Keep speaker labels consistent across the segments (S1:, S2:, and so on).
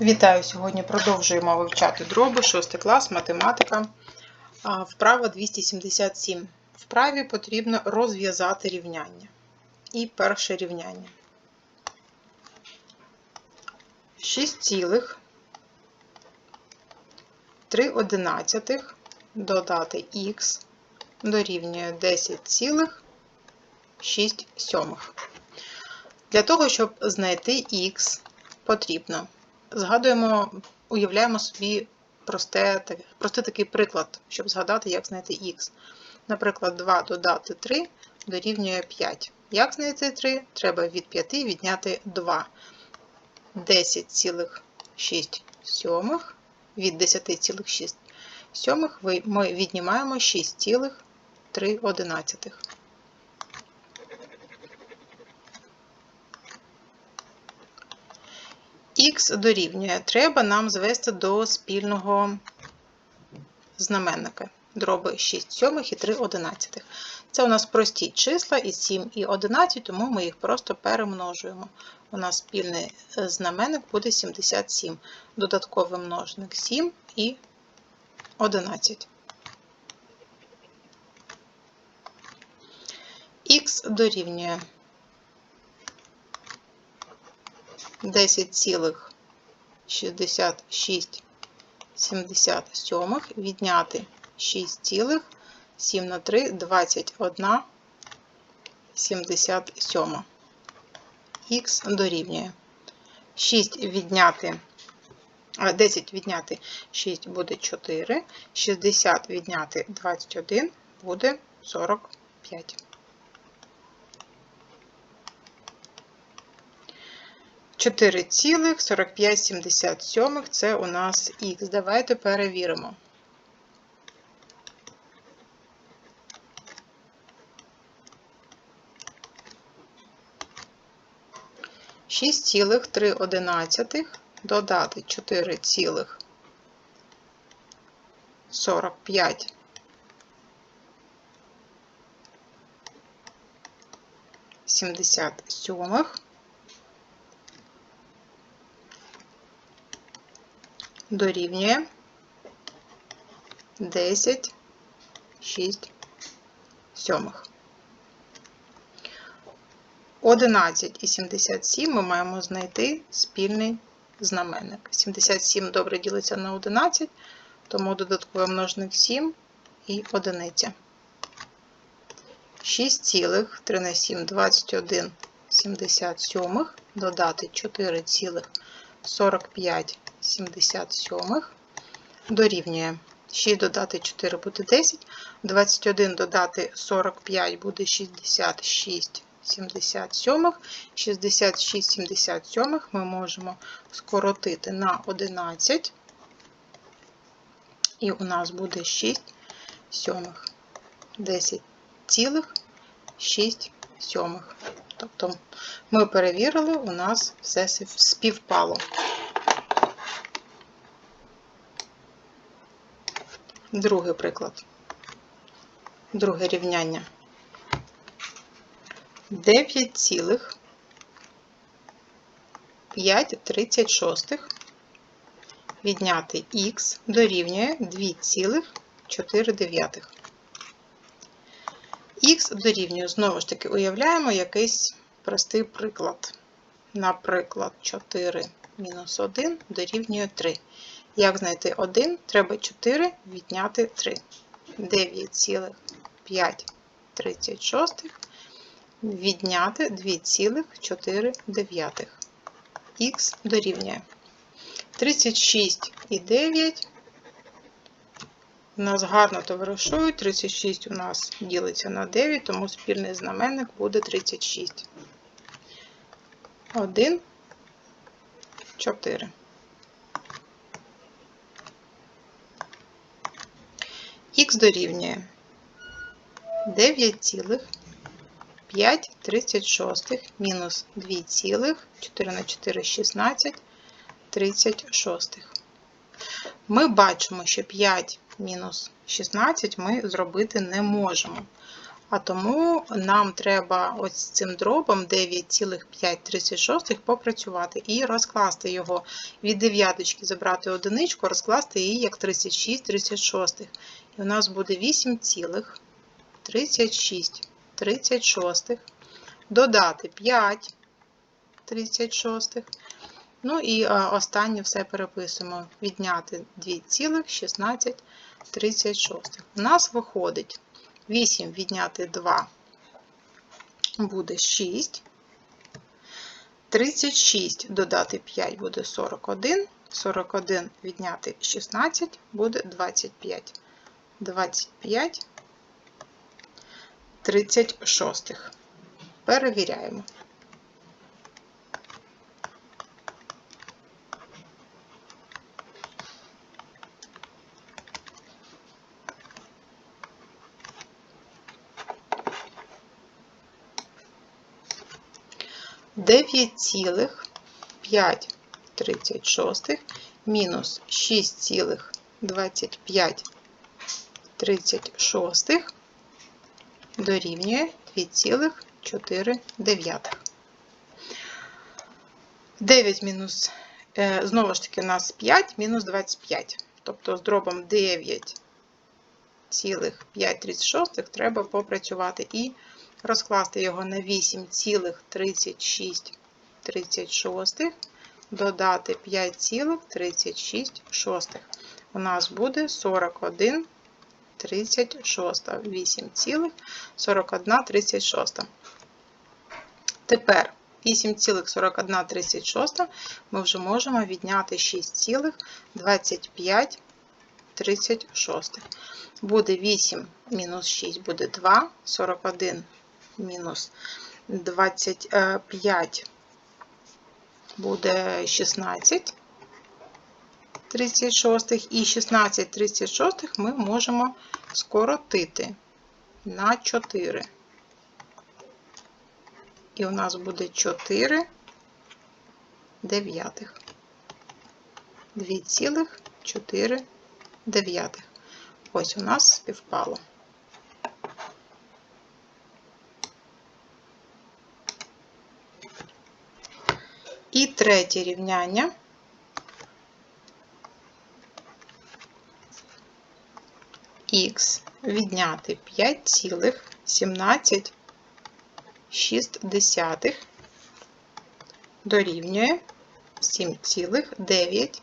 S1: Вітаю! Сьогодні продовжуємо вивчати дроби, 6 клас, математика. Вправа 277. Вправі потрібно розв'язати рівняння. І перше рівняння. 6 3 одинадцятих додати х дорівнює 10 цілих 6 сьомих. Для того, щоб знайти х, потрібно Згадуємо, уявляємо собі просте, простий такий приклад, щоб згадати, як знайти х. Наприклад, 2 додати 3 дорівнює 5. Як знайти 3? Треба від 5 відняти 2. 10,6 сьомих. Від 10,6 сьомих ми віднімаємо 6,3 одинадцятих. Х дорівнює. Треба нам звести до спільного знаменника. Дроби 6 сьомих і 3 одинадцятих. Це у нас прості числа і 7 і 11, тому ми їх просто перемножуємо. У нас спільний е, знаменник буде 77. Додатковий множник 7 і 11. Х дорівнює 10,66 відняти 6,7 на 3 21 77. Х дорівнює 6 відняти 10 відняти 6 буде 4, 60 відняти 21 буде 45. 4,4577 це у нас х. Давайте перевіримо. Шість цілих три одинадцятих додати чотири цілих 45 77 дорівнює 10, 6 сьомих. 11 і 77 ми маємо знайти спільний знаменник. 77 добре ділиться на 11, тому додатковий множник 7 і одиниця. 6 цілих 3 на 7 21 77 додати 4 цілих 45 77 дорівнює 6 додати 4 буде 10, 21 додати 45 буде 66 77, 66 77 ми можемо скоротити на 11, і у нас буде 6 сьомих, 10 цілих 6 сьомих. Тобто ми перевірили, у нас все співпало. Другий приклад. Друге рівняння. 9,536 відняти х дорівнює 2,4. Х дорівнює, знову ж таки, уявляємо якийсь простий приклад. Наприклад, 4 мінус 1 дорівнює 3. Як знайти 1? Треба 4 відняти 3. 9,536 відняти 2,4. Х дорівнює 36,9. У нас гарно товаришують. 36 у нас ділиться на 9, тому спільний знаменник буде 36. 1, 4. Х дорівнює 9,536 мінус 2,4 на 4 16 36. Ми бачимо, що 5 мінус 16 ми зробити не можемо. А тому нам треба ось з цим дробом 9,536 попрацювати і розкласти його від дев'яточки, забрати одиничку, розкласти її як 36 36. І у нас буде 8,36 36. Додати 5 36. Ну і останнє все переписуємо. Відняти 2,16 36. У нас виходить 8 відняти 2 буде 6. 36 додати 5 буде 41. 41 відняти 16 буде 25. 25 36. Перевіряємо. Дев'ять цілих п'ять тридцять шостих мінус шість цілих двадцять п'ять тридцять шостих дорівнює 2,4. 9 мінус, е, знову ж таки, у нас 5 мінус 25. Тобто з дробом 9,536 треба попрацювати і розкласти його на 8,3636, додати 5,36. У нас буде 41 36, 8,4136. Тепер 8,4136 ми вже можемо відняти 6,2536. Буде 8 мінус 6 буде 2, 41 мінус 25 буде 16. 36 і 16 36 ми можемо скоротити на 4. І у нас буде 4 дев'ятих. 2,4 дев'ятих. Ось у нас співпало. І третє рівняння. х відняти 5,17 дорівнює 7,9.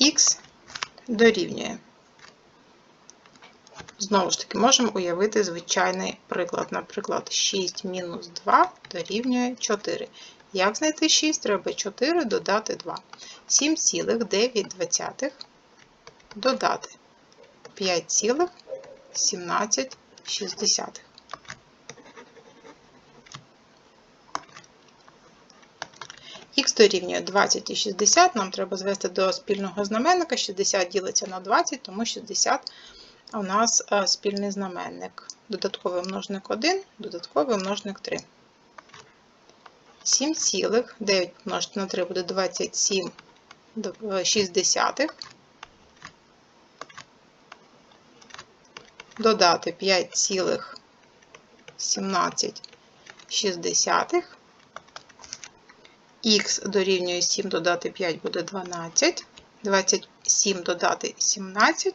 S1: Х дорівнює. Знову ж таки, можемо уявити звичайний приклад. Наприклад, 6 мінус 2 дорівнює 4. Як знайти 6? Треба 4 додати 2. 7,9 додати 5,17. Х дорівнює 20 і 60, нам треба звести до спільного знаменника. 60 ділиться на 20, тому 60 у нас е, спільний знаменник. Додатковий множник 1, додатковий множник 3. 7,9 помножити на 3 буде 27 60. Додати 5,17. Х дорівнює 7 додати 5 буде 12. 27 додати 17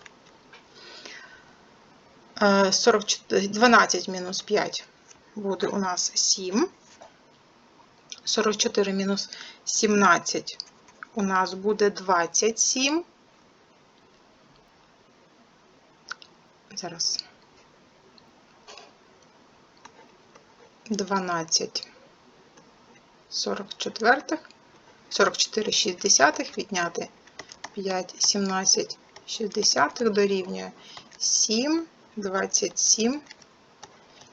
S1: 12 мінус 5 буде у нас 7. 44 мінус 17 у нас буде 27. Зараз. 12 44, 44 60 відняти 5, 17 60 дорівнює 7, 27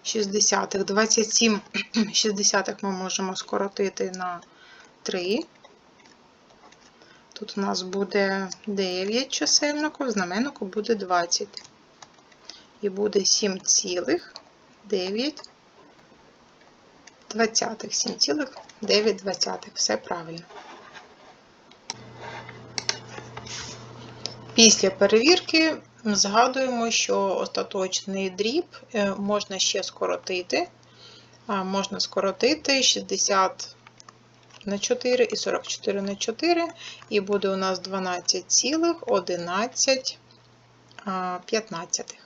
S1: 60. 27 60 ми можемо скоротити на 3. Тут у нас буде 9 чисельнику, в знаменнику буде 20. І буде 7,9 двадцятих. 7,9 двадцятих. Все правильно. Після перевірки згадуємо, що остаточний дріб е, можна ще скоротити. Можна скоротити 60 на 4 і 44 на 4, і буде у нас 12,11 15.